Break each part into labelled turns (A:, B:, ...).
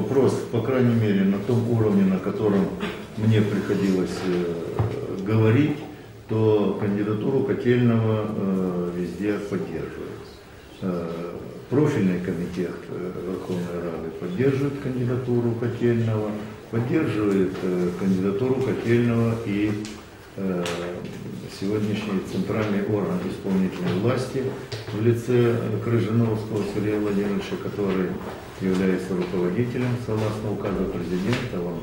A: вопрос, по крайней мере, на том уровне, на котором мне приходилось э, говорить, то кандидатуру Котельного э, везде поддерживают. Э, профильный комитет э, Верховной Рады поддерживает кандидатуру Котельного, поддерживает э, кандидатуру Котельного и э, сегодняшний центральный орган исполнительной власти в лице Крыжиновского Сергея Владимировича, который является руководителем согласно указу президента, он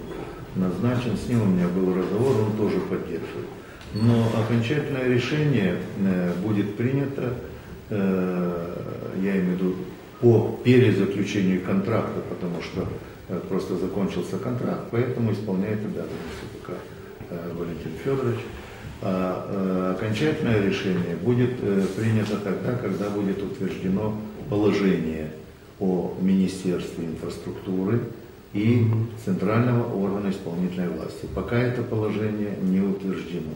A: назначен, с ним у меня был разговор, он тоже поддерживает. Но окончательное решение э, будет принято, э, я имею в виду, по перезаключению контракта, потому что э, просто закончился контракт, поэтому исполняет обязанности пока Валентин Федорович. А окончательное решение будет принято тогда, когда будет утверждено положение о Министерстве инфраструктуры и Центрального органа исполнительной власти. Пока это положение не утверждено.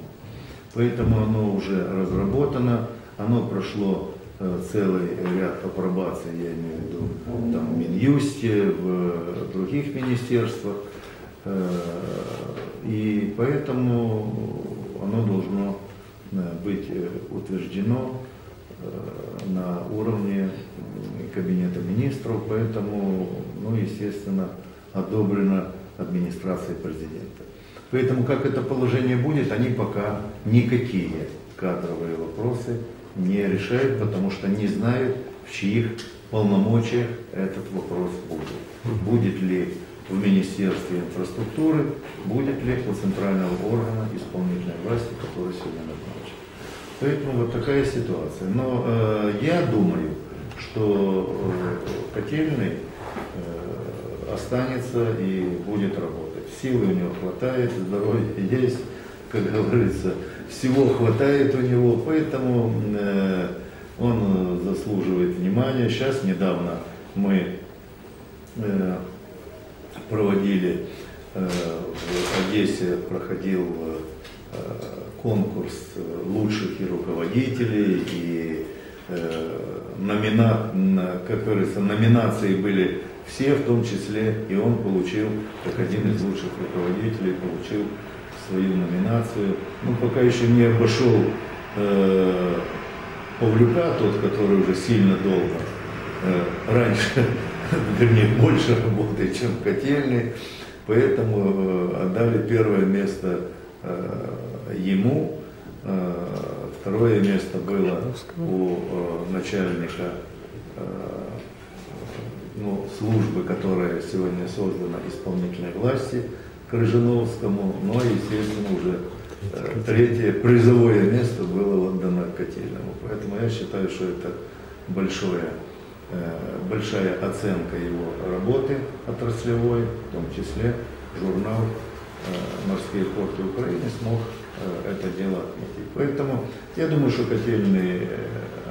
A: Поэтому оно уже разработано, оно прошло э, целый ряд апробаций, я имею в виду там, в Минюсте, в других министерствах. Э, и поэтому оно должно э, быть утверждено на уровне Кабинета министров, поэтому, ну, естественно, одобрено администрацией президента. Поэтому как это положение будет, они пока никакие кадровые вопросы не решают, потому что не знают, в чьих полномочиях этот вопрос будет. Будет ли в Министерстве инфраструктуры, будет ли у центрального органа исполнительной власти, который сегодня назначен. Поэтому вот такая ситуация. Но э, я думаю, что э, котельный э, останется и будет работать силы у него хватает, здоровья есть, как говорится, всего хватает у него, поэтому э, он заслуживает внимания. Сейчас недавно мы э, проводили э, в Одессе, проходил э, конкурс лучших руководителей, и э, номина, как говорится, номинации были все, в том числе и он получил, как один из лучших руководителей, получил свою номинацию. Ну, пока еще не обошел э, Павлюка, тот, который уже сильно долго, э, раньше, вернее, больше работает, чем в котельной, поэтому э, отдали первое место э, ему, э, второе место было у э, начальника э, ну, службы, которая сегодня создана исполнительной власти Крыжиновскому, но, ну, естественно, уже третье призовое место было отдано Котельному. Поэтому я считаю, что это большое, большая оценка его работы отраслевой, в том числе журнал «Морские порты Украины» смог это дело отметить. Поэтому я думаю, что котельный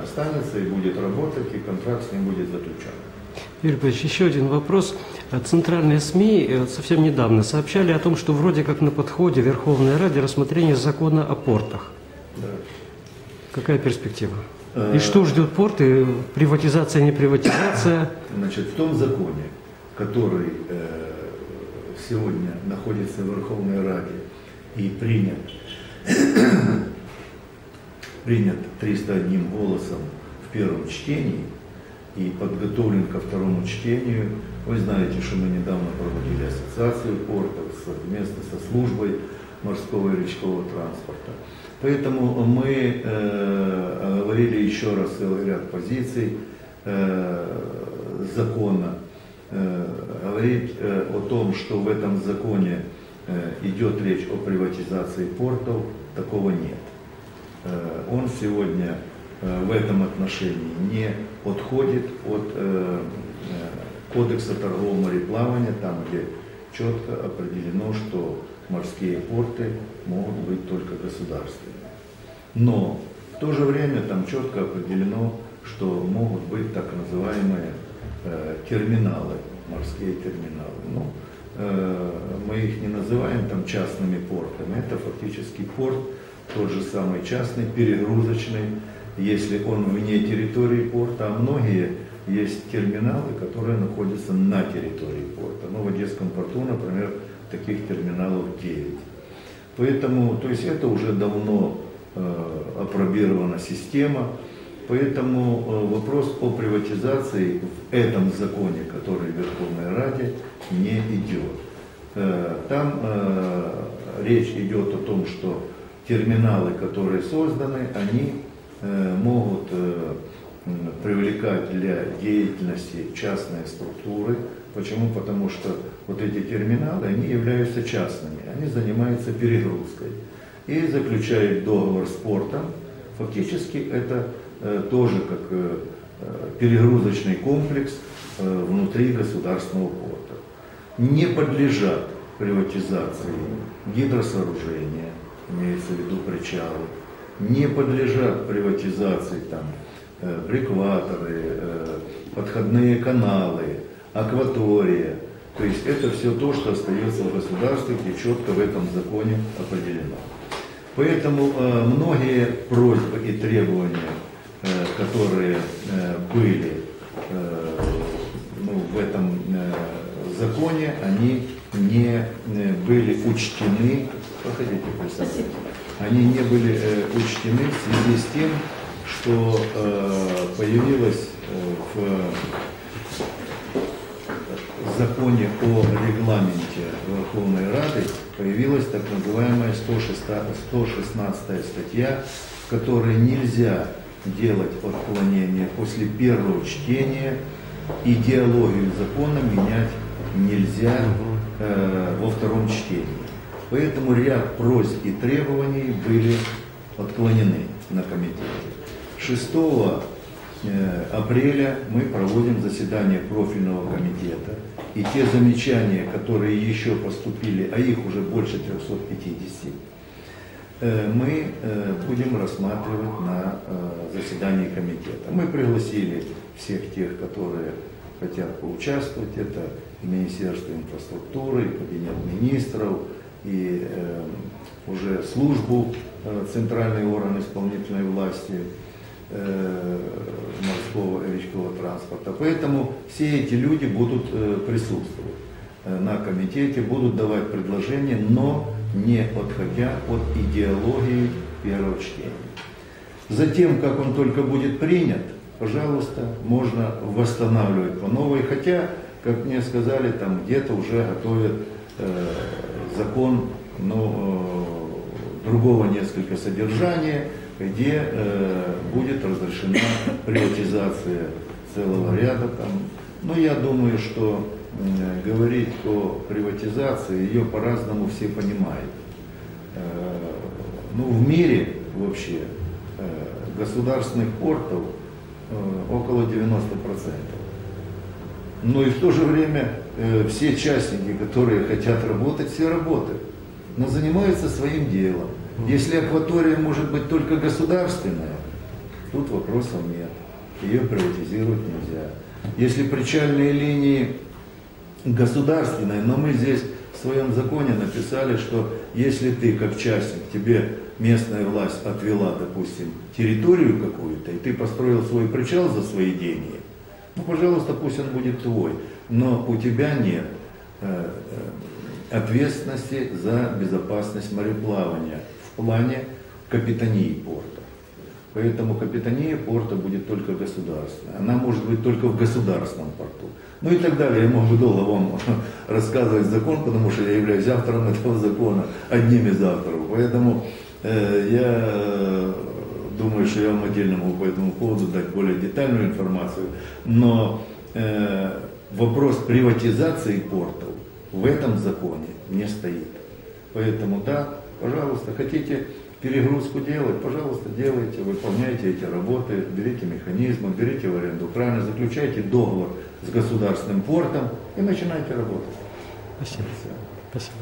A: останется и будет работать, и контракт с ним будет заключен.
B: Юрий Павлович, еще один вопрос. Центральные СМИ э, совсем недавно сообщали о том, что вроде как на подходе Верховной Ради рассмотрение закона о портах. Да. Какая перспектива? А... И что ждет порты? Приватизация, не приватизация?
A: Значит, в том законе, который э, сегодня находится в Верховной Раде и принят, принят 301 голосом в первом чтении, и подготовлен ко второму чтению. Вы знаете, что мы недавно проводили ассоциацию портов совместно со службой морского и речного транспорта. Поэтому мы э, говорили еще раз целый ряд позиций э, закона. Э, говорить э, о том, что в этом законе э, идет речь о приватизации портов, такого нет. Э, он сегодня Э, в этом отношении не отходит от э, кодекса торгового мореплавания, там, где четко определено, что морские порты могут быть только государственными. Но в то же время там четко определено, что могут быть так называемые терминалы, морские терминалы. Ну, их не называем там частными портами, это фактически порт, тот же самый частный, перегрузочный, если он вне территории порта, а многие есть терминалы, которые находятся на территории порта. Ну, таких терминалов 9. Поэтому, то есть это уже давно э, опробирована система, поэтому э, вопрос о приватизации в этом законе, который в Верховной Раде, не идет. Э, там э, речь идет о том, что терминалы, которые созданы, они э, могут привлекать для деятельности частные структуры. Почему? Потому что вот эти терминалы, они являются частными, они занимаются перегрузкой и заключают договор с портом. Фактически это тоже как перегрузочный комплекс внутри государственного порта. Не подлежат приватизации гидросооружения, имеется в виду причалы, не подлежат приватизации там э, брикваторы, э, подходные каналы, акватория. То есть это все то, что остается в государстве, и четко в этом законе определено. Поэтому э, многие просьбы и требования, э, которые э, были э, ну, в этом э, законе, они не э, были учтены. Проходите, представьте. Они не были э, учтены в связи с тем, что э, появилась э, в законе о регламенте Верховной Рады появилась так называемая 106 116 статья, в которой нельзя делать отклонения после первого чтения, идеологию закона менять нельзя э, во втором чтении. Поэтому ряд просьб и требований были отклонены на комитете. 6 э, апреля мы проводим заседание профильного комитета. И те замечания, которые еще поступили, а их уже больше 350, э, мы э, будем рассматривать на заседании комитета. Мы пригласили всех тех, которые хотят поучаствовать. Это и Министерство инфраструктуры, и Кабинет министров, и э, уже службу э, центральный орган исполнительной власти э, морского и речного транспорта. Поэтому все эти люди будут э, присутствовать э, на комитете, будут давать предложения, но не отходя от идеологии первого чтения. Затем, как он только будет принят, пожалуйста, можно восстанавливать по новой, хотя, как мне сказали, там где-то уже готовят э, закон ну, э, другого несколько содержания, где э, будет разрешена приватизация целого ряда там. Но я думаю, что э, говорить о приватизации, ее по-разному все понимают. Э, ну, в мире вообще э, государственных портов э, около 90%. Но и в то же время э, все частники, которые хотят работать, все работают, но занимаются своим делом. Если акватория может быть только государственная, тут вопросов нет. Ее приватизировать нельзя. Если причальные линии государственные, но мы здесь в своем законе написали, что если ты как частник, тебе местная власть отвела, допустим, территорию какую-то, и ты построил свой причал за свои деньги, ну, пожалуйста, пусть он будет твой, но у тебя нет э, э, ответственности за безопасность мореплавания в плане капитании порта. Поэтому капитания порта будет только государственная. Она может быть только в государственном порту. Ну и так далее. Я мог бы долго вам рассказывать закон, потому что я являюсь автором этого закона, одним из авторов. Поэтому э, я думаю, что я вам отдельно могу по этому поводу дать более детальную информацию. Но э, вопрос приватизации портов в этом законе не стоит. Поэтому да, пожалуйста, хотите перегрузку делать, пожалуйста, делайте, выполняйте эти работы, берите механизмы, берите в аренду краны, заключайте договор с государственным портом и начинайте работать.
B: Спасибо.
A: Все.
B: Спасибо.